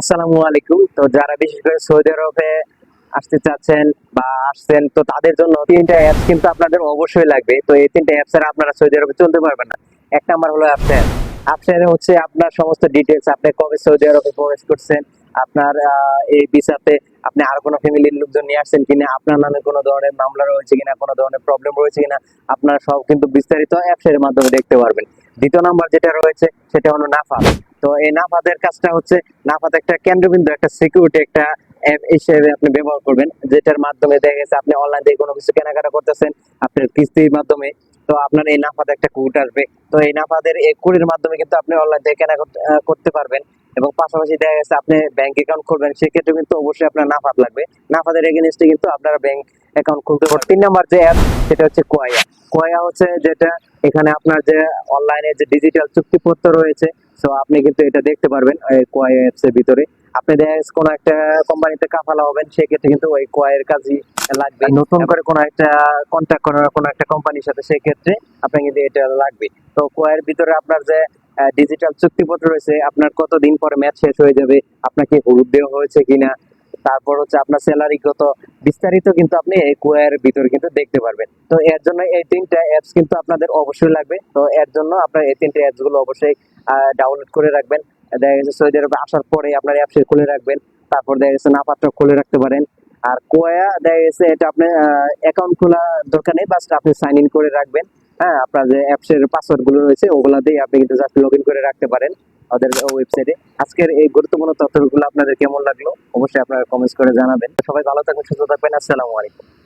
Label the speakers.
Speaker 1: আসসালামু আলাইকুম। তো যারা বিশেষ করে সৌদি আরবে আসতে চাচ্ছেন বা আসছেন, তো তাদের জন্য তিনটা অ্যাপস কিন্তু আপনাদের অবশ্যই লাগবে। তো এই তিনটা অ্যাপস ছাড়া আপনারা সৌদি আরবে চলতে পারবেন না। এক নাম্বার হলো অ্যাপসের অ্যাপসের হচ্ছে আপনার সমস্ত ডিটেলস আপনি কবে সৌদি আরবে প্রবেশ করছেন, আপনার এই ভিসাতে আপনি আর কোনো ফ্যামিলির লোকজন নিয়ে আসছেন কিনা, আপনার নামে কোনো ধরনের মামলা রয়েছে কিনা, কোনো ধরনের প্রবলেম রয়েছে কিনা, আপনারা সব কিন্তু বিস্তারিত অ্যাপসের মাধ্যমে দেখতে পারবেন। দ্বিতীয় নাম্বার যেটা রয়েছে, সেটা হলো নাফা তো এই নাফাদের কাজটা হচ্ছে নাফাত একটা কেন্দ্রবিন্দু, একটা সিকিউরিটি একটা অ্যাপ হিসেবে আপনি ব্যবহার করবেন, যেটার মাধ্যমে দেখা গেছে আপনি অনলাইন থেকে কোনো কিছু কেনাকাটা করতেছেন, আপনার কিস্তির মাধ্যমে, তো আপনার এই নাফাতে একটা কোড আসবে। তো এই নাফাদের এই কোডের মাধ্যমে কিন্তু আপনি অনলাইন থেকে কেনা করতে- পারবেন এবং পাশাপাশি দেখা গেছে আপনি ব্যাংক অ্যাকাউন্ট খুলবেন, সেক্ষেত্রে কিন্তু অবশ্যই আপনার নাফাত লাগবে। নাফাদের এগেনস্টে কিন্তু আপনারা ব্যাংক অ্যাকাউন্ট খুলতে পারবেন। তিন নাম্বার যে অ্যাপ সেটা হচ্ছে কোয়া কোয়া হচ্ছে যেটা এখানে আপনার যে অনলাইনে যে ডিজিটাল চুক্তিপত্র রয়েছে সো আপনি কিন্তু এটা দেখতে পারবেন এই কোয়া অ্যাপস এর ভিতরে। আপনি দেখেন কোন একটা কোম্পানিতে কাফালা হবেন সেক্ষেত্রে কিন্তু ওই কোয়ের কাজই লাগবে। নতুন করে কোন একটা কন্ট্যাক্ট করার কোন একটা কোম্পানির সাথে সেক্ষেত্রে আপনার কিন্তু এটা লাগবে। তো কোয়ের ভিতরে আপনার যে ডিজিটাল চুক্তিপত্র রয়েছে আপনার কতদিন পরে ম্যাচ শেষ হয়ে যাবে আপনাকে হলুদ দেওয়া হয়েছে কিনা তারপর হচ্ছে আপনার স্যালারি কত, বিস্তারিত কিন্তু আপনি এই কোয়ের ভিতরে কিন্তু দেখতে পারবেন। তো এর জন্য এই তিনটা অ্যাপস কিন্তু আপনাদের অবশ্যই লাগবে। তো এর জন্য আপনার এই তিনটা অ্যাপসগুলো অবশ্যই ডাউনলোড করে রাখবেন। দেখা গেছে সৌদি আরবে আসার পরে আপনার অ্যাপস খুলে রাখবেন। তারপর দেখা গেছে নাপাত্র খুলে রাখতে পারেন। আর কোয়া দেখা গেছে এটা আপনি অ্যাকাউন্ট খোলা দরকার নেই বাস আপনি সাইন ইন করে রাখবেন। হ্যাঁ আপনার যে অ্যাপস এর পাসওয়ার্ডগুলো রয়েছে, ওগুলা দিয়ে আপনি কিন্তু জাস্ট লগ ইন করে রাখতে পারেন। ওদের ওয়েবসাইটে আজকের এই গুরুত্বপূর্ণ তথ্যগুলো আপনাদের কেমন লাগল? অবশ্যই আপনারা কমেন্টস করে জানাবেন। সবাই ভালো থাকবেন, সুস্থ থাকবেন। আসসালামু আলাইকুম।